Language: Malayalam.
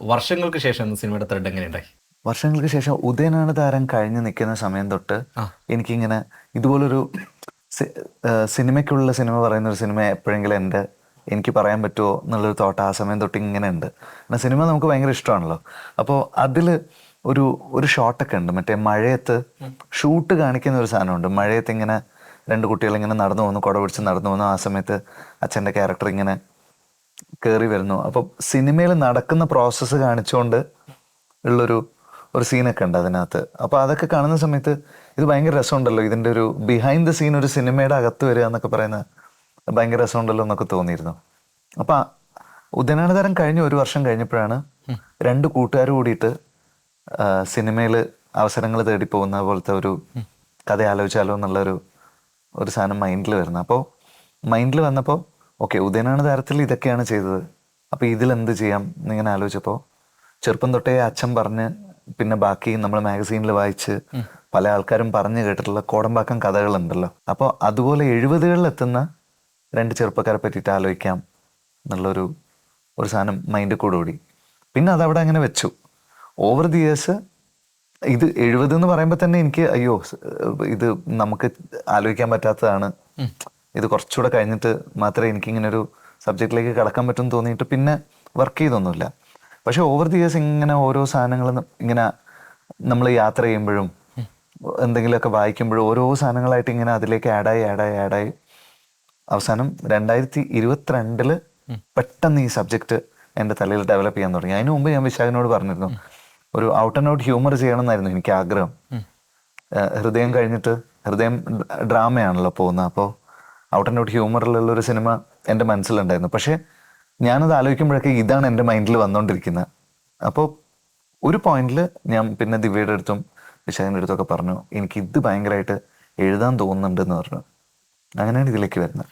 വർഷങ്ങൾക്ക് ശേഷം സിനിമയുടെ ത്രെഡ് എങ്ങനെയുണ്ടായി? വർഷങ്ങൾക്ക് ശേഷം ഉദയനാണ് താരം കഴിഞ്ഞു നിൽക്കുന്ന സമയം തൊട്ട് എനിക്കിങ്ങനെ ഇതുപോലൊരു സിനിമയ്ക്കുള്ള സിനിമ പറയുന്ന ഒരു സിനിമ എപ്പോഴെങ്കിലും എന്റെ എനിക്ക് പറയാൻ പറ്റുമോ എന്നുള്ളൊരു തോട്ട് ആ സമയം തൊട്ട് ഇങ്ങനെ ഉണ്ട്. എന്നാൽ സിനിമ നമുക്ക് ഭയങ്കര ഇഷ്ടമാണല്ലോ. അപ്പോൾ അതിൽ ഒരു ഒരു ഷോട്ടൊക്കെ ഉണ്ട്. മറ്റേ മഴയത്ത് ഷൂട്ട് കാണിക്കുന്ന ഒരു സാധനമുണ്ട് മഴയത്ത് ഇങ്ങനെ രണ്ട് കുട്ടികൾ ഇങ്ങനെ നടന്നു പോകുന്നു കുട പിടിച്ച് നടന്നു പോകുന്നു. ആ സമയത്ത് അച്ഛന്റെ ക്യാരക്ടർ ഇങ്ങനെ കയറി വരുന്നു. അപ്പോൾ സിനിമയിൽ നടക്കുന്ന പ്രോസസ്സ് കാണിച്ചുകൊണ്ട് ഉള്ളൊരു ഒരു സീനൊക്കെ ഉണ്ട് അതിനകത്ത്. അപ്പോൾ അതൊക്കെ കാണുന്ന സമയത്ത് ഇത് ഭയങ്കര രസമുണ്ടല്ലോ. ഇതിന്റെ ഒരു ബിഹൈൻഡ് ദ സീൻ ഒരു സിനിമയുടെ അകത്ത് വരിക എന്നൊക്കെ പറയുന്ന ഭയങ്കര രസമുണ്ടല്ലോ എന്നൊക്കെ തോന്നിയിരുന്നു. അപ്പോൾ ഉദയനാനതരം കഴിഞ്ഞ ഒരു വർഷം കഴിഞ്ഞപ്പോഴാണ് രണ്ട് കൂട്ടുകാർ കൂടിയിട്ട് സിനിമയിൽ അവസരങ്ങൾ തേടി പോകുന്ന പോലത്തെ ഒരു കഥ ആലോചിച്ചാലോ എന്നുള്ളൊരു ഒരു സാധനം മൈൻഡിൽ വരുന്നത്. അപ്പോൾ മൈൻഡിൽ വന്നപ്പോൾ ഓക്കെ ഉദയനാണ് താരത്തിൽ ഇതൊക്കെയാണ് ചെയ്തത്. അപ്പോൾ ഇതിൽ എന്ത് ചെയ്യാം? എന്നിങ്ങനെ ആലോചിച്ചപ്പോൾ ചെറുപ്പം തൊട്ടേ അച്ഛൻ പറഞ്ഞ് പിന്നെ ബാക്കി നമ്മൾ മാഗസീനിൽ വായിച്ച് പല ആൾക്കാരും പറഞ്ഞു കേട്ടിട്ടുള്ള കോടമ്പാക്കം കഥകളുണ്ടല്ലോ. അപ്പോൾ അതുപോലെ എഴുപതുകളിൽ എത്തുന്ന രണ്ട് ചെറുപ്പക്കാരെ പറ്റിയിട്ട് ആലോചിക്കാം എന്നുള്ളൊരു ഒരു സാധനം മൈൻഡിൽ കൂടെ ഓടി. പിന്നെ അതവിടെ അങ്ങനെ വെച്ചു. ഓവർ ദി ഇയേഴ്സ് ഇത് എഴുപത് എന്ന് പറയുമ്പോൾ തന്നെ എനിക്ക് അയ്യോ ഇത് നമുക്ക് ആലോചിക്കാൻ പറ്റാത്തതാണ്. ഇത് കുറച്ചുകൂടെ കഴിഞ്ഞിട്ട് മാത്രമേ എനിക്ക് ഇങ്ങനെ ഒരു സബ്ജക്റ്റിലേക്ക് കടക്കാൻ പറ്റും തോന്നിയിട്ട് പിന്നെ വർക്ക് ചെയ്തൊന്നുമില്ല. പക്ഷേ ഓവർ ദി ഇയേഴ്സ് ഇങ്ങനെ ഓരോ സാധനങ്ങൾ ഇങ്ങനെ നമ്മൾ യാത്ര ചെയ്യുമ്പോഴും എന്തെങ്കിലുമൊക്കെ വായിക്കുമ്പോഴും ഓരോ സാധനങ്ങളായിട്ട് ഇങ്ങനെ അതിലേക്ക് ആഡായി ആഡായി ആഡായി അവസാനം രണ്ടായിരത്തി ഇരുപത്തിരണ്ടിൽ പെട്ടെന്ന് ഈ സബ്ജക്റ്റ് എന്റെ തലയിൽ ഡെവലപ്പ് ചെയ്യാൻ തുടങ്ങി. അതിനു മുമ്പ് ഞാൻ വിശാഖിനോട് പറഞ്ഞിരുന്നു ഒരു ഔട്ട് ആൻഡ് ഔട്ട് ഹ്യൂമർ ചെയ്യണം എന്നായിരുന്നു എനിക്ക് ആഗ്രഹം. ഹൃദയം കഴിഞ്ഞിട്ട് ഹൃദയം ഡ്രാമയാണല്ലോ പോകുന്നത്. അപ്പോൾ ഔട്ട് ആൻഡ് ഔട്ട് ഹ്യൂമറിലുള്ള ഒരു സിനിമ എന്റെ മനസ്സിലുണ്ടായിരുന്നു. പക്ഷേ ഞാനത് ആലോചിക്കുമ്പോഴൊക്കെ ഇതാണ് എന്റെ മൈൻഡിൽ വന്നുകൊണ്ടിരിക്കുന്നത് അപ്പോൾ ഒരു പോയിന്റിൽ ഞാൻ പിന്നെ ദിവ്യയുടെ അടുത്തും വിശാഖിന്റെ അടുത്തൊക്കെ പറഞ്ഞു എനിക്ക് ഇത് ഭയങ്കരമായിട്ട് എഴുതാൻ തോന്നുന്നുണ്ടെന്ന് പറഞ്ഞു. അങ്ങനെയാണ് ഇതിലേക്ക് വരുന്നത്